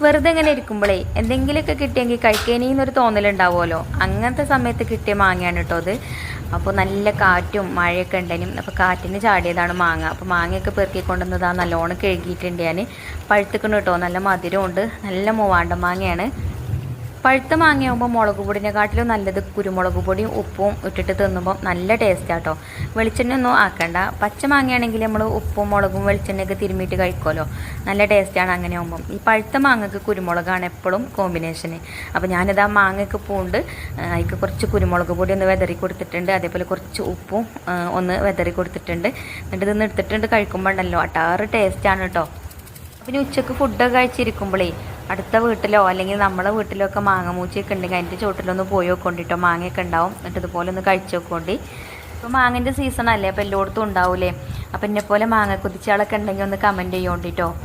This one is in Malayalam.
വെറുതെ ഇങ്ങനെ ഇരിക്കുമ്പോഴേ എന്തെങ്കിലുമൊക്കെ കിട്ടിയെങ്കിൽ കഴിക്കാനീന്നൊരു തോന്നലുണ്ടാവുമല്ലോ. അങ്ങനത്തെ സമയത്ത് കിട്ടിയ മാങ്ങയാണ് കേട്ടോ അത്. അപ്പോൾ നല്ല കാറ്റും മഴയൊക്കെ ഉണ്ടെങ്കിലും അപ്പോൾ കാറ്റിന് ചാടിയതാണ് മാങ്ങ. അപ്പോൾ മാങ്ങയൊക്കെ പെറുക്കി കൊണ്ടുവന്നത് ആ നല്ലോണം കഴുകിയിട്ടുണ്ട് ഞാൻ പഴുത്തുക്കണ് കേട്ടോ. നല്ല മധുരമുണ്ട്. നല്ല മൂവാണ്ട മാങ്ങയാണ്. പഴുത്ത മാങ്ങയാകുമ്പോൾ മുളക് പൊടിനെക്കാട്ടിലും നല്ലത് കുരുമുളക് പൊടിയും ഉപ്പും ഇട്ടിട്ട് തിന്നുമ്പോൾ നല്ല ടേസ്റ്റാട്ടോ വെളിച്ചെണ്ണ ഒന്നും ആക്കണ്ട. പച്ച മാങ്ങയാണെങ്കിൽ നമ്മൾ ഉപ്പും മുളകും വെളിച്ചെണ്ണയൊക്കെ തിരുമ്മിയിട്ട് കഴിക്കുമല്ലോ നല്ല ടേസ്റ്റാണ് അങ്ങനെ ആകുമ്പം ഈ പഴുത്ത മാങ്ങക്ക് കുരുമുളകാണ് എപ്പോഴും കോമ്പിനേഷന് അപ്പോൾ ഞാനിത് ആ മാങ്ങയ്ക്ക് പൂണ്ട് അതിക്ക് കുറച്ച് കുരുമുളക് പൊടി ഒന്ന് വെതറി കൊടുത്തിട്ടുണ്ട്. അതേപോലെ കുറച്ച് ഉപ്പും ഒന്ന് വെതറി കൊടുത്തിട്ടുണ്ട്. എന്നിട്ട് ഇതൊന്ന് എടുത്തിട്ടുണ്ട് കഴിക്കുമ്പോൾ ഉണ്ടല്ലോ അട്ടാറ് ടേസ്റ്റാണ് കേട്ടോ പിന്നെ ഉച്ചയ്ക്ക് ഫുഡൊക്കെ കഴിച്ചിരിക്കുമ്പോഴേ അടുത്ത വീട്ടിലോ അല്ലെങ്കിൽ നമ്മളെ വീട്ടിലോ ഒക്കെ മാങ്ങ മൂച്ചയൊക്കെ ഉണ്ടെങ്കിൽ അതിന്റെ ചുവട്ടിലൊന്ന് പോയി നോക്കൊണ്ടിട്ടോ മാങ്ങയൊക്കെ ഉണ്ടാവും. എന്നിട്ട് ഇതുപോലെ ഒന്ന് കഴിച്ചു നോക്കൊണ്ടി. ഇപ്പോൾ മാങ്ങന്റെ സീസൺ അല്ലേ? അപ്പോൾ എല്ലായിടത്തും ഉണ്ടാവൂലേ? അപ്പം എന്നെ മാങ്ങ കുതിച്ചാളൊക്കെ ഉണ്ടെങ്കിൽ ഒന്ന് കമന്റ് ചെയ്യോണ്ടിട്ടോ.